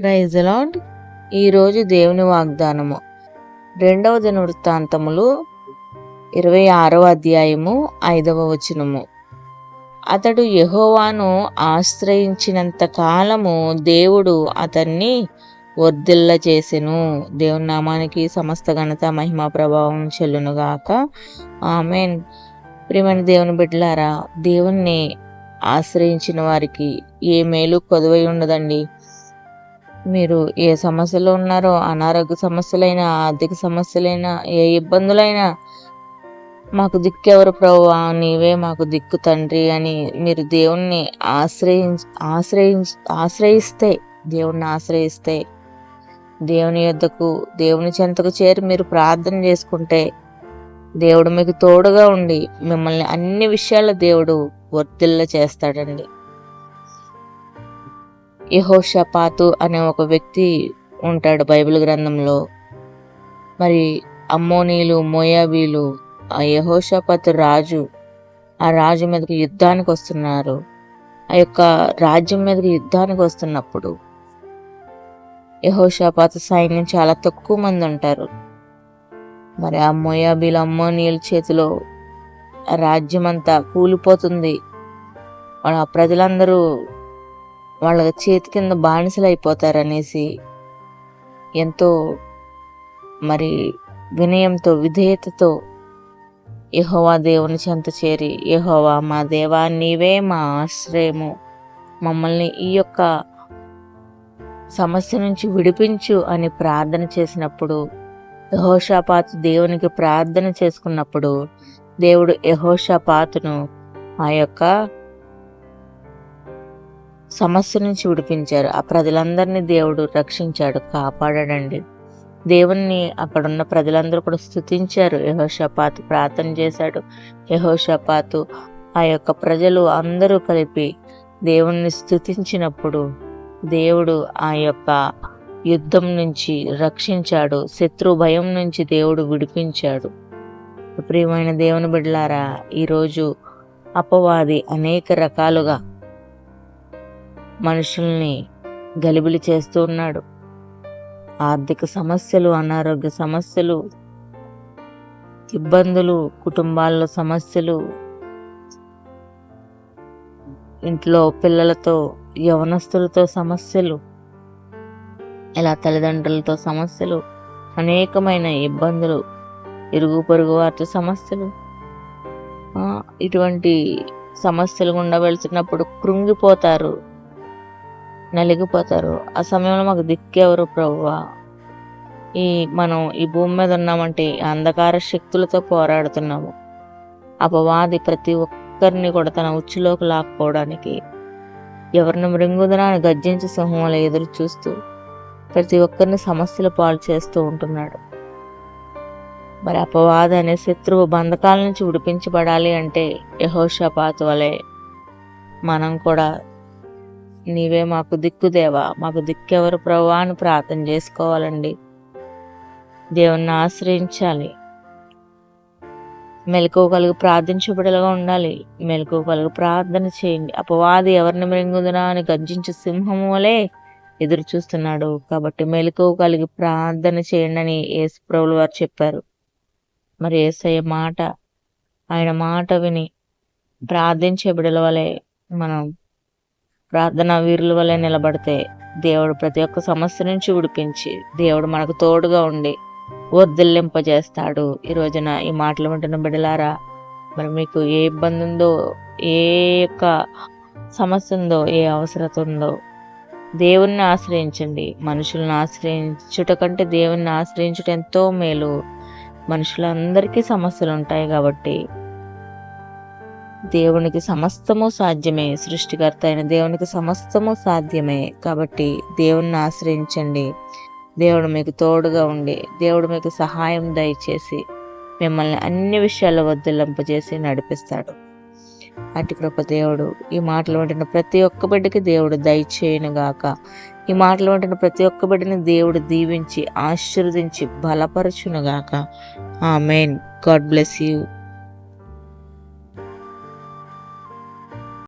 Praise lord ఈరోజు దేవుని వాగ్దానము. రెండవ దిన వృత్తాంతములు ఇరవై ఆరవ అధ్యాయము ఐదవ వచనము. అతడు యహోవాను ఆశ్రయించినంత కాలము దేవుడు అతన్ని వర్ధిల్ల చేసెను. దేవుని నామానికి సమస్త ఘనత మహిమ ప్రభావం చెల్లునుగాక ఆమెన్. ప్రియమైన దేవుని బిడ్డలారా దేవుణ్ణి ఆశ్రయించిన వారికి ఏ మేలు కొదువై ఉండదండి. మీరు ఏ సమస్యలో ఉన్నారో అనారోగ్య సమస్యలైనా ఆర్థిక సమస్యలైనా ఏ ఇబ్బందులైనా మాకు దిక్కెవరు ప్రభువా నీవే మాకు దిక్కు తండ్రి అని మీరు దేవుణ్ణి ఆశ్రయించ ఆశ్రయించ ఆశ్రయిస్తే దేవుణ్ణి ఆశ్రయిస్తే దేవుని యొద్దకు దేవుని చెంతకు చేరి మీరు ప్రార్థన చేసుకుంటే దేవుడు మీకు తోడుగా ఉండి మిమ్మల్ని అన్ని విషయాల దేవుడు వర్తిల్ల చేస్తాడండి. యహోషపాతు అనే ఒక వ్యక్తి ఉంటాడు బైబిల్ గ్రంథంలో. మరి అమ్మోనీలు మోయాబీలు ఆ యహోషపాతు రాజు ఆ రాజు మీదకి యుద్ధానికి వస్తున్నారు. ఆ యొక్క రాజ్యం మీదకి యుద్ధానికి వస్తున్నప్పుడు యహోషపాత సైన్యం చాలా తక్కువ మంది ఉంటారు. మరి ఆ మోయాబీలు అమ్మోనీల చేతిలో ఆ రాజ్యం అంతా కూలిపోతుంది. వాళ్ళ ప్రజలందరూ వాళ్ళ చేతి కింద బానిసలు అయిపోతారనేసి ఎంతో మరి వినయంతో విధేయతతో యహోవా దేవుని చెంత చేరి యహోవా మా దేవా నీవే మా ఆశ్రయము. మమ్మల్ని ఈ యొక్క సమస్య నుంచి విడిపించు అని ప్రార్థన చేసినప్పుడు యహోషాపాత్ దేవునికి ప్రార్థన చేసుకున్నప్పుడు దేవుడు యహోషాపాతును ఆ యొక్క సమస్య నుంచి విడిపించారు. ఆ ప్రజలందరినీ దేవుడు రక్షించాడు కాపాడాడండి. దేవుణ్ణి అక్కడున్న ప్రజలందరూ కూడా స్థుతించారు యహోషపాతు ప్రార్థన చేశాడు. యహోషపాతు ఆ యొక్క ప్రజలు అందరూ కలిపి దేవుణ్ణి స్థుతించినప్పుడు దేవుడు ఆ యొక్క యుద్ధం నుంచి రక్షించాడు. శత్రు భయం నుంచి దేవుడు విడిపించాడు. ప్రియమైన దేవుని బిడ్డలారా ఈరోజు అపవాది అనేక రకాలుగా మనుషుల్ని గలిబిలి చేస్తూ ఉన్నాడు. ఆర్థిక సమస్యలు అనారోగ్య సమస్యలు ఇబ్బందులు కుటుంబాల్లో సమస్యలు ఇంట్లో పిల్లలతో యవనస్తులతో సమస్యలు ఇలా తల్లిదండ్రులతో సమస్యలు అనేకమైన ఇబ్బందులు ఇరుగు పొరుగు వారితో సమస్యలు. ఇటువంటి సమస్యలు గుండా వెళ్తున్నప్పుడు కృంగిపోతారు. నలిగిపోతారు. ఆ సమయంలో మాకు దిక్కెవరు ప్రభువా ఈ మనం ఈ భూమి మీద ఉన్నామంటే అంధకార శక్తులతో పోరాడుతున్నాము. అపవాది ప్రతి ఒక్కరిని కూడా తన ఉచ్చులోకి లాక్కోవడానికి ఎవరిని మృంగుదనాన్ని గర్జించి సింహంలో ఎదురు చూస్తూ ప్రతి ఒక్కరిని సమస్యలు పాలు చేస్తూ ఉంటున్నాడు. మరి అపవాద అనే శత్రువు బంధకాల నుంచి విడిపించబడాలి అంటే యహోషపాత్ వలె మనం కూడా నీవే మాకు దిక్కుదేవా మాకు దిక్కెవరు ప్రభా అని ప్రార్థన చేసుకోవాలండి. దేవుణ్ణి ఆశ్రయించాలి. మెలకువగలుగు ప్రార్థించబడలుగా ఉండాలి. మెలకువగలుగు ప్రార్థన చేయండి. అపవాది ఎవరిని మృంగుదునా అని గర్జించే సింహము వలె ఎదురు చూస్తున్నాడు. కాబట్టి మెలకువ కలిగి ప్రార్థన చేయండి అని యేసుప్రభులు వారు చెప్పారు. మరి ఏసయ్య మాట ఆయన మాట విని ప్రార్థించే బిడల వలె మనం ప్రార్థన వీరుల వలె నిలబడితే దేవుడు ప్రతి ఒక్క సమస్య నుంచి విడిపించి దేవుడు మనకు తోడుగా ఉండి వర్ధిల్లింపజేస్తాడు. ఈ రోజున ఈ మాటలు వింటున్న బిడలారా మరి మీకు ఏ ఇబ్బంది ఉందో ఏ యొక్క సమస్య ఉందో ఏ అవసరత ఉందో దేవుణ్ణి ఆశ్రయించండి. మనుషులను ఆశ్రయించుట కంటే దేవుణ్ణి ఆశ్రయించుట ఎంతో మేలు. మనుషులందరికీ సమస్యలు ఉంటాయి కాబట్టి దేవునికి సమస్తము సాధ్యమే. సృష్టికర్త అయిన దేవునికి సమస్తము సాధ్యమే. కాబట్టి దేవుణ్ణి ఆశ్రయించండి. దేవుడు మీకు తోడుగా ఉండి దేవుడు మీకు సహాయం దయచేసి మిమ్మల్ని అన్ని విషయాల్లో వద్దులింపజేసి నడిపిస్తాడు. అటు కృప దేవుడు ఈ మాటలు వింటున్న ప్రతి ఒక్క బిడ్డకి దేవుడు దయచేయునుగాక ఈ మాటలు వింటున్న ప్రతి ఒక్క బిడ్డని దేవుడు దీవించి ఆశీర్వదించి బలపరచునుగాక ఆ మెయిన్ గాడ్ బ్లెస్ యూ.